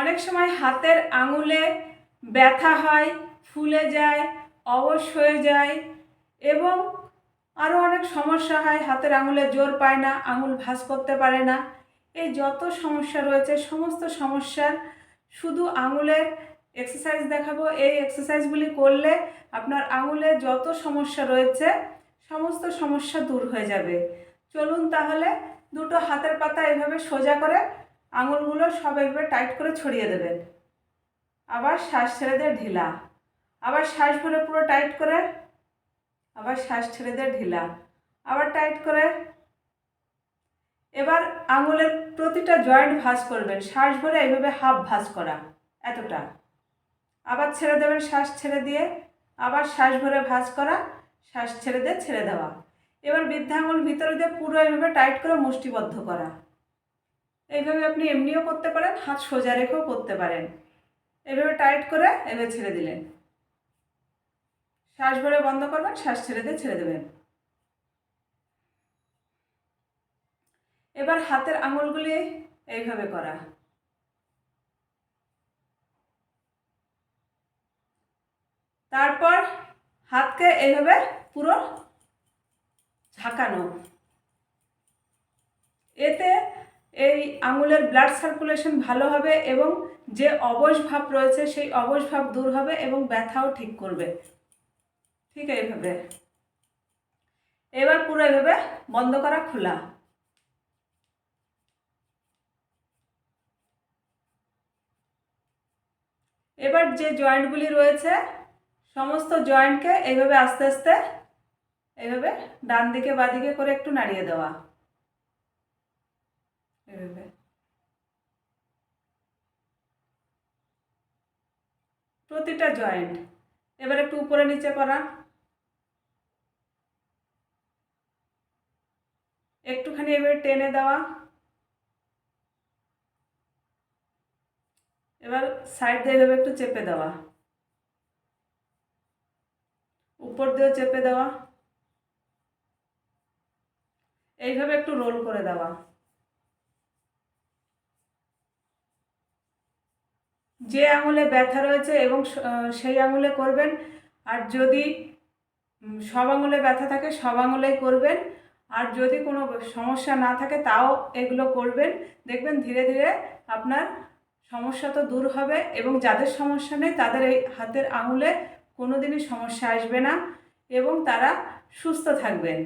অনেক সময় হাতের আঙুলে ব্যথা হয়, ফুলে যায়, অবশ হয়ে যায় এবং আরও অনেক সমস্যা হয়, হাতের আঙুলে জোর পায় না, আঙুল ভাঁজ করতে পারে না। এই যত সমস্যা রয়েছে, সমস্ত সমস্যার শুধু আঙুলের এক্সারসাইজ দেখাবো। এই এক্সারসাইজগুলি করলে আপনার আঙুলে যত সমস্যা রয়েছে, সমস্ত সমস্যা দূর হয়ে যাবে। চলুন তাহলে দুটো হাতের পাতা এভাবে সোজা করে আঙুলগুলো সব এইভাবে টাইট করে ছড়িয়ে দেবেন আবার শ্বাস ছেড়ে দিয়ে ঢিলা। আবার শ্বাস ভরে পুরো টাইট করে, আবার শ্বাস ছেড়ে দিয়ে ঢিলা। আবার টাইট করে। এবার আঙুলের প্রতিটা জয়েন্ট ভাঁজ করবেন। শ্বাস ভরে এইভাবে হাফ ভাঁজ করা, এতটা। আবার ছেড়ে দেবেন শ্বাস ছেড়ে দিয়ে। আবার শ্বাস ভরে ভাঁজ করা, শ্বাস ছেড়ে দিয়ে ছেড়ে দেওয়া। এবার বৃদ্ধাঙ্গুল ভিতরে দিয়ে পুরো এইভাবে টাইট করে মুষ্টিবদ্ধ করা। এইভাবে আপনি এমনিও করতে পারেন, হাত সোজা রেখেও করতে পারেন। এইভাবে টাইট করে এভাবে ছেড়ে দিলেন। শ্বাস ভরে বন্ধ করবেন, শ্বাস ছেড়ে দিয়ে ছেড়ে দেবেন। এবার হাতের আঙুলগুলি এইভাবে করা। তারপর হাতকে এইভাবে পুরো ঝাঁকানো। এতে এই আঙুলের ব্লাড সার্কুলেশন ভালো হবে এবং যে অবশ ভাব রয়েছে সেই অবশ ভাব দূর হবে এবং ব্যথাও ঠিক করবে। ঠিক এইভাবে। এবার পুরো এভাবে বন্ধ করা খোলা। এবার যে জয়েন্টগুলি রয়েছে, সমস্ত জয়েন্টকে এইভাবে আস্তে আস্তে এইভাবে ডান দিকে বাদিকে করে একটু নাড়িয়ে দেওয়া। এইভাবে প্রতিটা জয়েন্ট এবার একটু উপরে নিচে করা। একটুখানি এভাবে টেনে দেওয়া। এবার সাইড দিয়ে এভাবে একটু চেপে দেওয়া। উপর দিয়েও চেপে দেওয়া। এইভাবে একটু রোল করে দেওয়া। যে আঙুলে ব্যথা রয়েছে এবং সেই আঙুলে করবেন। আর যদি সব আঙুলে ব্যথা থাকে, সব আঙুলেই করবেন। আর যদি কোনো সমস্যা না থাকে, তাও এগুলো করবেন। দেখবেন ধীরে ধীরে আপনার সমস্যা তো দূর হবে এবং যাদের সমস্যা নেই, তাদের এই হাতের আঙুলে কোনো দিনই সমস্যা আসবে না এবং তারা সুস্থ থাকবেন।